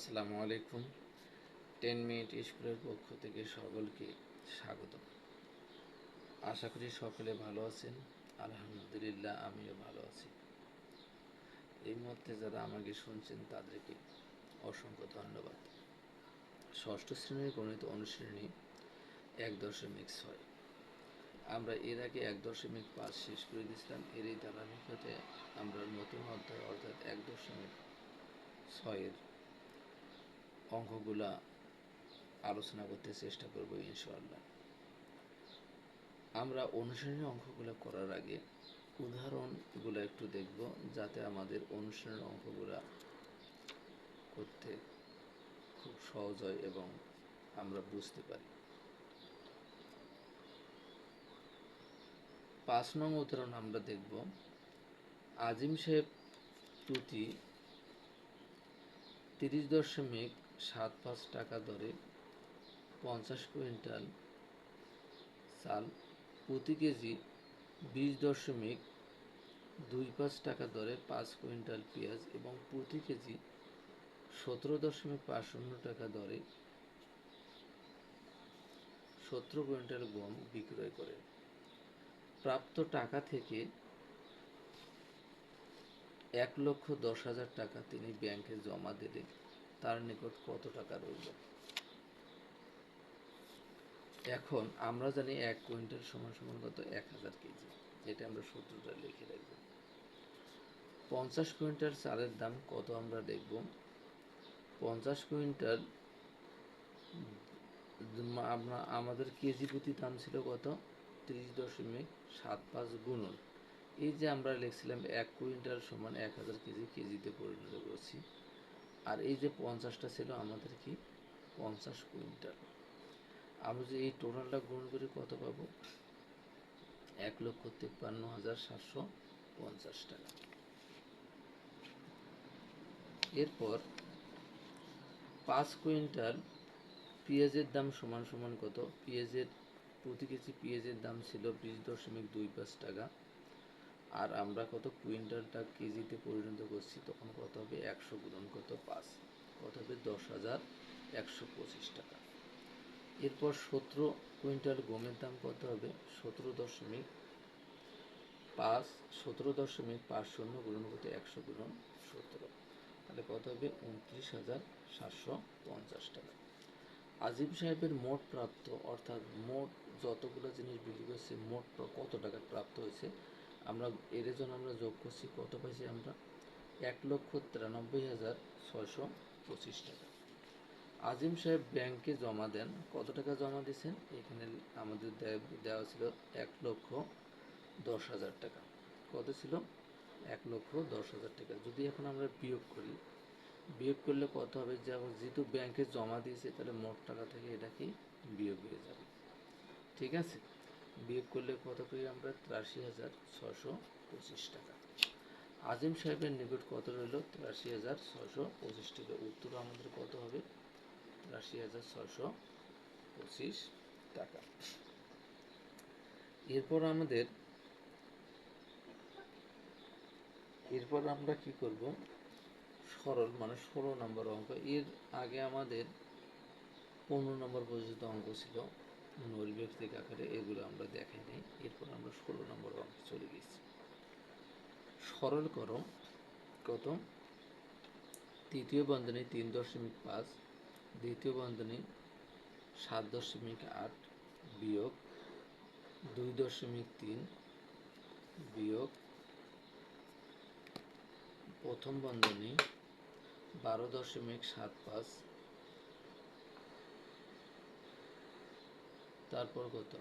আসসালামু আলাইকুম। Ten minute স্কুলের পক্ষ থেকে সকলকে স্বাগত আশা করি সকলে ভালো আছেন। আলহামদুলিল্লাহ, আমিও ভালো আছি। এই মুহূর্তে যারা আমাকে শুনছেন, তাদেরকে অসংখ্য ধন্যবাদ। ষষ্ঠ শ্রেণির গণিত অনুশ্রেণী এক দশমিক ছয়। আমরা এর আগে এক দশমিক পাঁচ শেষ করে দিয়েছিলাম। এর এই ধারাবাহিকতায় আমরা নতুন অধ্যায় অর্থাৎ এক দশমিক ছয়ের অঙ্কগুলা আলোচনা করতে চেষ্টা করব ইনশাআল্লাহ। আমরা অনুশীলনী অঙ্কগুলো করার আগে উদাহরণগুলো একটু দেখব, যাতে আমাদের অনুশীলনের অঙ্কগুলা করতে খুব সহজ হয় এবং আমরা বুঝতে পারি। পাঁচ নং উদাহরণ আমরা দেখব। আজিম সাহেব প্রতি তিরিশ দশমিক সাত পাঁচ টাকা দরে পঞ্চাশ কুইন্টাল চাল প্রতি কেজি বিশ দশমিক দুই পাঁচ টাকা দরে পাঁচ কুইন্টাল পেঁয়াজ এবং প্রতি কেজি সতেরো দশমিক পাঁচ শূন্য টাকা দরে সতেরো কুইন্টাল গম বিক্রয় করে। প্রাপ্ত টাকা থেকে এক লক্ষ দশ হাজার টাকা তিনি ব্যাংকে জমা দিলে তার নিকট কত টাকা রইল? এখন আমরা জানি এক কুইন্টাল সমান সমান কত? এক হাজার কেজি এটা আমরা সূত্রটা লিখে রাখব। পঞ্চাশ কুইন্টাল চালের দাম কত আমরা দেখব? পঞ্চাশ কুইন্টাল আমরা, আমাদের কেজি প্রতি দাম ছিল কত? ত্রিশ দশমিক সাত পাঁচ গুণন। এই যে আমরা লিখছিলাম এক কুইন্টাল সমান এক হাজার কেজি, কেজিতে পরিণত করছি। আর এই যে পঞ্চাশটা ছিল আমাদের কি? পঞ্চাশ কুইন্টাল। আমরা যে এই টোটালটা গুণ করে কত পাবো? এক লক্ষ তিপ্পান্ন হাজার সাতশো পঞ্চাশ টাকা। এরপর পাঁচ কুইন্টাল পেঁয়াজের দাম সমান সমান কত? পেঁয়াজের, প্রতি কেজি পেঁয়াজের দাম ছিল বিশ দশমিক দুই পাঁচ টাকা। আর আমরা কত কুইন্টালটা কেজিতে পরিণত করছি, তখন কত হবে? একশো গুণন কত? পাঁচ। কত হবে? দশ হাজার একশো পঁচিশ টাকা। এরপর সতেরো কুইন্টাল গমের দাম কত হবে? সতেরো দশমিক পাঁচ, সতেরো দশমিক পাঁচ শূন্য গুণন কত একশো গুণন সতেরো। তাহলে কত হবে? উনত্রিশ হাজার সাতশো পঞ্চাশ টাকা। আজিম সাহেবের মোট প্রাপ্ত, অর্থাৎ মোট যতগুলো জিনিস বিক্রি করছে, মোট কত টাকা প্রাপ্ত হয়েছে? আমরা এর জন্য আমরা যোগ করছি কত পাইছি আমরা? এক লক্ষ তিরানব্বই হাজার ছয়শো পঁচিশ টাকা। আজিম সাহেব ব্যাংকে জমা দেন। কত টাকা জমা দিয়েছেন? এখানে আমাদের দেওয়া ছিল এক লক্ষ দশ হাজার টাকা। কত ছিল? এক লক্ষ দশ হাজার টাকা। যদি এখন আমরা বিয়োগ করি, বিয়োগ করলে কত হবে? যেমন যেহেতু ব্যাংকে জমা দিয়েছে, তাহলে মোট টাকা থেকে এটা কি বিয়োগ হয়ে যাবে। ঠিক আছে? বিয়োগ করলে কত করি আমরা? তিরাশি হাজার ছশো পঁচিশ টাকা। আজিম সাহেবের নিকট কত রইল? তিরাশি হাজার ছশো পঁচিশ টাকা। উত্তর আমাদের কত হবে? তিরাশি হাজার ছশো পঁচিশ টাকা। এরপর আমাদের, এরপর আমরা কি করব? সরল মানে ষোলো নম্বর অঙ্ক। এর আগে আমাদের পনেরো নম্বর পর্যন্ত অঙ্ক ছিল। নৈর্ব্যক্তিক আকারে এগুলো আমরা দেখাই নাই। এরপর আমরা ষোলো নম্বর অঙ্কে চলে গেছি। সরল করো। কত তৃতীয় বন্ধনী তিন দশমিক পাঁচ, দ্বিতীয় বন্ধনী সাত দশমিক আট বিয়োগ দুই দশমিক তিন বিয়োগ প্রথম বন্ধনী বারো দশমিক সাত পাঁচ তারপর কত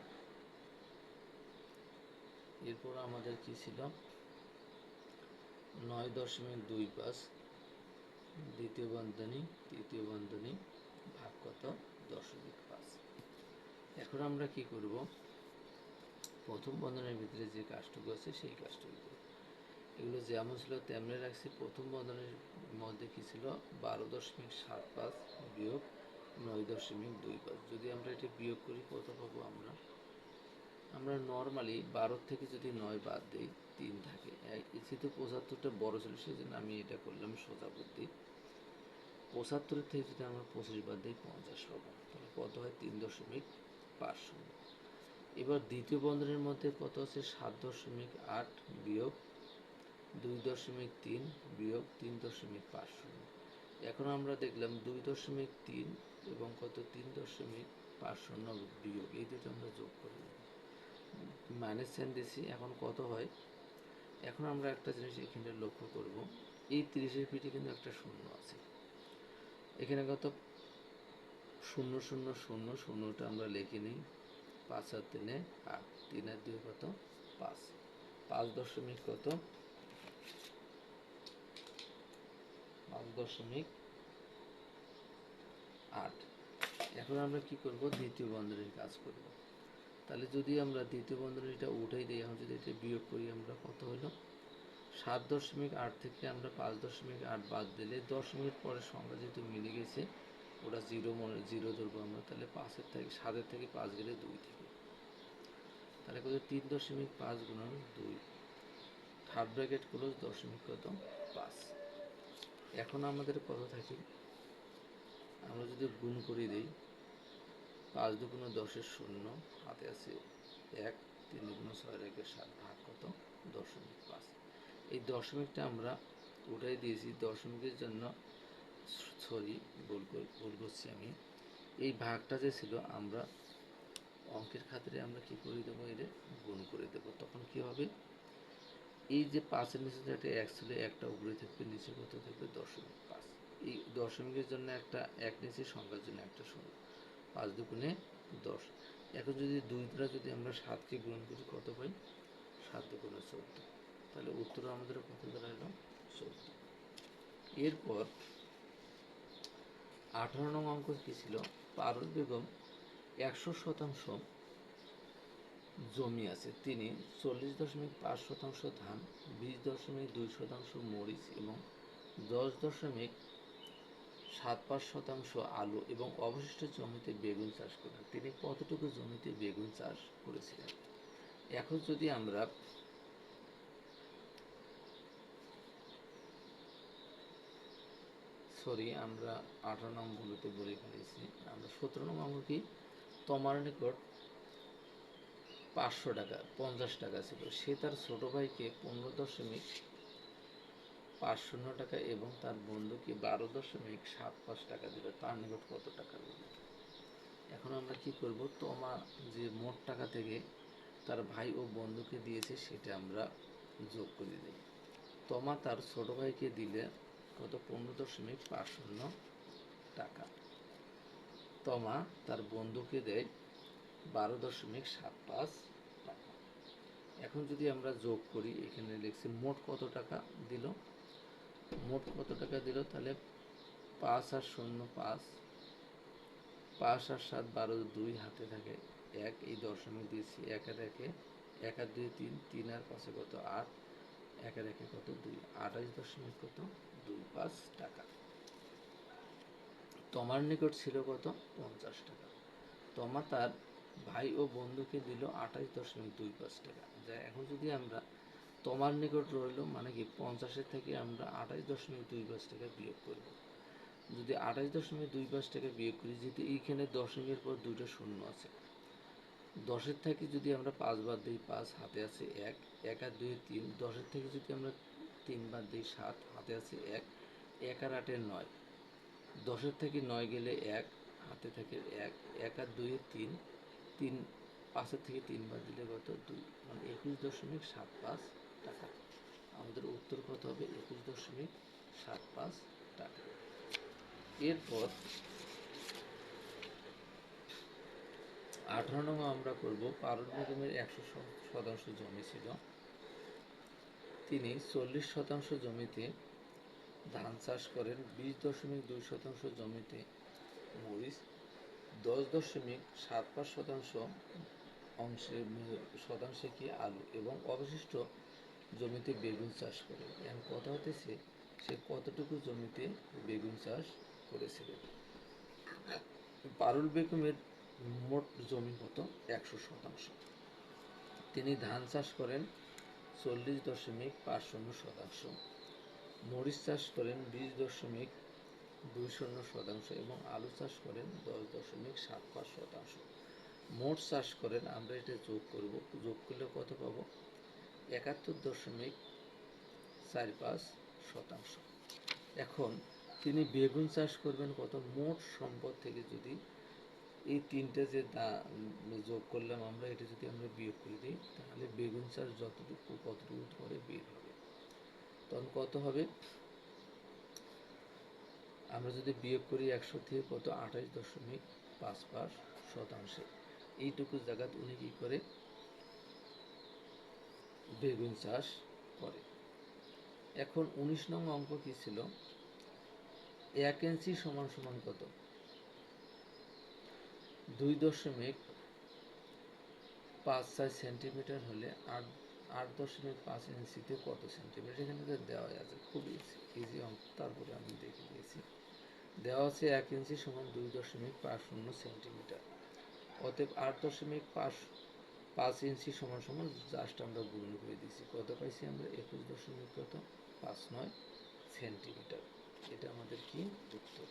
এরপর আমাদের কি ছিল? নয় দশমিক দুই পাঁচ। দ্বিতীয় বন্ধনী, তৃতীয় বন্ধনী ভাগ কত? দশমিক পাঁচ। এখন আমরা কি করব? প্রথম বন্ধনের ভিতরে যে কাজটুকু আছে সেই কাজটুকু। এগুলো যেমন ছিল তেমনি রাখছি। প্রথম বন্ধনের মধ্যে কি ছিল? বারো দশমিক সাত পাঁচ বিয়োগ নয় দশমিক দুই পাঁচ যদি আমরা এটা বিয়োগ করি, কত পাবো আমরা? আমরা নর্মালি বারো থেকে যদি নয় বাদ দিই, তিন থাকে। যেহেতু পঁচাত্তরটা বড় ছিল সেই জন্য আমি এটা করলাম সোজা বুদ্ধি। পঁচাত্তরের থেকে যদি আমরা পঁচিশ বাদ দিই, পঞ্চাশ পাবো। তাহলে কত হয়? তিন দশমিক পাঁচ শূন্য। এবার দ্বিতীয় বন্ধনের মধ্যে কত আছে? সাত দশমিক আট বিয়োগ দুই দশমিক তিন বিয়োগ তিন দশমিক পাঁচ শূন্য। এখন আমরা দেখলাম দুই দশমিক তিন এবং কত তিন দশমিক পাঁচ শূন্য বিয়োগ, এই দুটো আমরা যোগ করে নেব। মাইনাস সাইন দিছি, এখন কত হয়? এখন আমরা একটা জিনিস এখানে লক্ষ্য করব, এই তিরিশের পিঠে কিন্তু একটা শূন্য আছে। এখানে কত? শূন্য শূন্য শূন্য, শূন্যটা আমরা লিখে নিই। পাঁচ আর তিনে আট তিন আর দুই কত? পাঁচ। পাঁচ দশমিক কত? পাঁচ দশমিক আট। এখন আমরা কি করব? দ্বিতীয় বন্ধনীর কাজ করব। তাহলে যদি আমরা দ্বিতীয় বন্ধনীটা উঠাই দিই, এখন যদি এটা বিয়োগ করি, আমরা কত হলো? সাত দশমিক আট থেকে আমরা পাঁচ দশমিক আট বাদ দিলে দশমিকের পরে সংখ্যা যেহেতু মিলে গেছে, ওটা জিরো মনে, জিরো ধরবো আমরা, তাহলে পাঁচের থেকে, সাতের থেকে পাঁচ গেলে দুই থেকে তাহলে কত? তিন দশমিক পাঁচ গুণন দুই। থার্ড ব্র্যাকেট ক্লোজ দশমিক কত? পাঁচ। এখন আমাদের কত থাকে। আমরা যদি গুণ করে দিই, পাঁচ দুগুণ দশের শূন্য, হাতে আছে এক, তিন দুগুণ ছয়, একের সাত ভাগ কত? দশমিক পাঁচ। এই দশমিকটা আমরা উঠাই দিয়েছি, দশমিকের জন্য সরি, ভুল ভুল করছি আমি। এই ভাগটা যে ছিল, আমরা অঙ্কের খাতিরে আমরা কি করে দেবো? এর গুণ করে দেবো। তখন কি হবে? এই যে পাঁচের নিচে যে এক ছিল, একটা উপরে থাকবে, নিচে কত থাকবে? দশমিক। এই দশমিকের জন্য একটা এক নিচে সংখ্যার জন্য একটা শূন্য। পাঁচ দুগুণে দশ। এখন যদি দুই দ্বারা যদি আমরা সাতকে গুণ করি, কত পাই? সাত দুগুণে চোদ্দ। তাহলে উত্তর আমাদের কত দাঁড়াল চোদ্দ। এরপর আঠারো নং অঙ্ক কি ছিল? পারুল বেগম একশো শতাংশ জমি আছে। তিনি চল্লিশ দশমিক পাঁচ শতাংশ ধান, বিশ দশমিক দুই শতাংশ মরিচ এবং দশ দশমিক সাত পাঁচ শতাংশ আলু এবং অবশিষ্ট জমিতে বেগুন চাষ করেন। তিনি কতটুকু জমিতে বেগুন চাষ করেছিলেন? এখন যদি আমরা সরি, আমরা আঠারো নম্বরগুলোতে বলে ফেলেছি। আমরা সতেরো নম্বর কি? তোমার নিকট পাঁচশো টাকা, পঞ্চাশ টাকা ছিল। সে তার ছোট ভাইকে পনেরো দশমিক পাঁচ শূন্য টাকা এবং তার বন্ধুকে বারো দশমিক সাত পাঁচ টাকা দিল। তার নিকট কত টাকা দিল এখন আমরা কি করব? তোমা যে মোট টাকা থেকে তার ভাই ও বন্ধুকে দিয়েছে, সেটা আমরা যোগ করে দিই তোমা তার ছোট ভাইকে দিলে কত? পনেরো দশমিক পাঁচ শূন্য টাকা। তমা তার বন্ধুকে দেয় বারো দশমিক সাত পাঁচ টাকা। এখন যদি আমরা যোগ করি, এখানে লিখছি মোট কত টাকা দিল? মোট কত টাকা দিল? তাহলে পাঁচ আর শূন্য পাঁচ। পাঁচ আর সাত বারো দুই হাতে থাকে এক। এই দশমিক দিয়েছি এক আর একে, এক আর দুই তিন তিন আর পাঁচে কত আট? এক আর একে কত দুই? আঠাশ দশমিক কত দুই পাঁচ টাকা। তোমার নিকট ছিল কত? পঞ্চাশ টাকা। তোমা তার ভাই ও বন্ধুকে দিল আঠাশ দশমিক দুই পাঁচ টাকা। যা এখন যদি আমরা তোমার নিকট রইল মানে কি পঞ্চাশের থেকে আমরা আঠাশ দশমিক দুই পাঁচ টাকা বিয়োগ করব। যদি আঠাশ দশমিক দুই পাঁচ টাকা বিয়োগ করি, যেহেতু এইখানে দশমিকের পর দুইটা শূন্য আছে, দশের থেকে যদি আমরা পাঁচ বাদ দিই, পাঁচ হাতে আছে এক এক আর দুই তিন, দশের থেকে যদি আমরা তিন বাদ দিই, সাত, হাতে আছে এক এক আর আটের নয়, দশের থেকে নয় গেলে এক, হাতে থাকে এক এক আর দুই তিন তিন, পাঁচের থেকে তিন বাদ দিলে কত? দুই মানে একুশ দশমিক সাত পাঁচ টাকা আমাদের উত্তর কত হবে? একুশ দশমিক সাত পাঁচ টাকা। এরপর আঠারো নং আমরা করব পারুল বেগমের একশো শতাংশ জমি ছিল। তিনি চল্লিশ শতাংশ জমিতে ধান চাষ করেন, বিশ দশমিক দুই শতাংশ জমিতে মরিচ, দশ দশমিক সাত পাঁচ শতাংশ অংশে, শতাংশে কি আলু এবং অবশিষ্ট জমিতে বেগুন চাষ করে। এখন কথা হতেছে, সে কতটুকু জমিতে বেগুন চাষ করেছিলেন পারুল বেগমের মোট জমি কত? একশো শতাংশ। তিনি ধান চাষ করেন চল্লিশ দশমিক পাঁচ শূন্য শতাংশ। মরিচ চাষ করেন বিশ দশমিক দুই শূন্য শতাংশ এবং আলু চাষ করেন দশ দশমিক সাত পাঁচ শতাংশ। মোট চাষ করেন, আমরা এটা যোগ করব, যোগ করলে কত পাবো? একাত্তর দশমিক চার পাঁচ শতাংশ। এখন তিনি বেগুন চাষ করবেন কত? মোট সম্পদ থেকে যদি এই তিনটে যে দা- যোগ করলাম আমরা, এটা যদি আমরা বিয়োগ করে দিই, তাহলে বেগুন চাষ যতটুকু, কতটুকু করে বের হবে? তখন কত হবে? আমরা যদি বিয়োগ করি একশো থেকে কত? আঠাশ দশমিক পাঁচ পাঁচ শতাংশে। এইটুকু জায়গাত উনি কি করে বেগুন চাষ করে। এখন উনিশ নং অঙ্ক কি ছিল? এক ইঞ্চি সমান সমান কত? দুই দশমিক পাঁচ ছয় সেন্টিমিটার হলে আট আট দশমিক পাঁচ ইঞ্চিতে কত সেন্টিমিটার? এখানে তো দেওয়াই আছে, খুব ইজি ইজি অঙ্ক। তারপরে আমি দেখে দিয়েছি। দেওয়া আছে এক ইঞ্চি সমান দুই দশমিক পাঁচ শূন্য সেন্টিমিটার। অতএব আট দশমিক পাঁচ পাঁচ ইঞ্চি সমান সমান জাস্ট আমরা গুণ করে দিয়েছি। কত পাইছি আমরা? একুশ দশমিক কত? পাঁচ নয় সেন্টিমিটার। এটা আমাদের কি? উত্তর।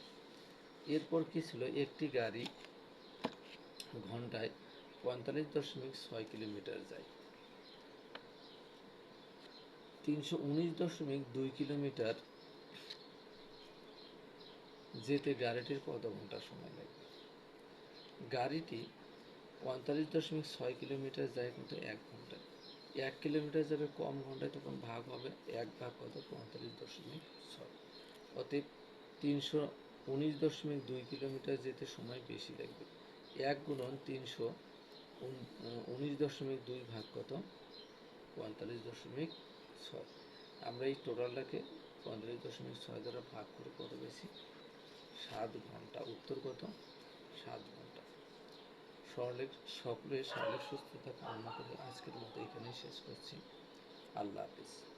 এরপর কি ছিল? একটি গাড়ি ঘন্টায় পঁয়তাল্লিশ দশমিক ছয় কিলোমিটার যায়। তিনশো উনিশ দশমিক দুই কিলোমিটার যেতে গাড়িটির কত ঘণ্টা সময় লাগবে? গাড়িটি পঁয়তাল্লিশ দশমিক ছয় কিলোমিটার যায় কিন্তু এক ঘন্টায় এক কিলোমিটার যাবে কম ঘন্টায় তখন ভাগ হবে এক ভাগ কত? পঁয়তাল্লিশ দশমিক ছয়। অতএব তিনশো উনিশ দশমিক দুই কিলোমিটার যেতে সময় বেশি লাগবে। এক গুণন তিনশো উনিশ দশমিক দুই ভাগ কত? পঁয়তাল্লিশ দশমিক ছয়। আমরা এই টোটালটাকে পঁয়তাল্লিশ দশমিক ছয় দ্বারা ভাগ করে কত বেশি সাত ঘণ্টা। উত্তর কত? সাত ঘণ্টা। সরলে সকলে সরলের সুস্থতা কামনা করে আজকের মতো এখানেই শেষ করছি। আল্লাহ হাফিজ।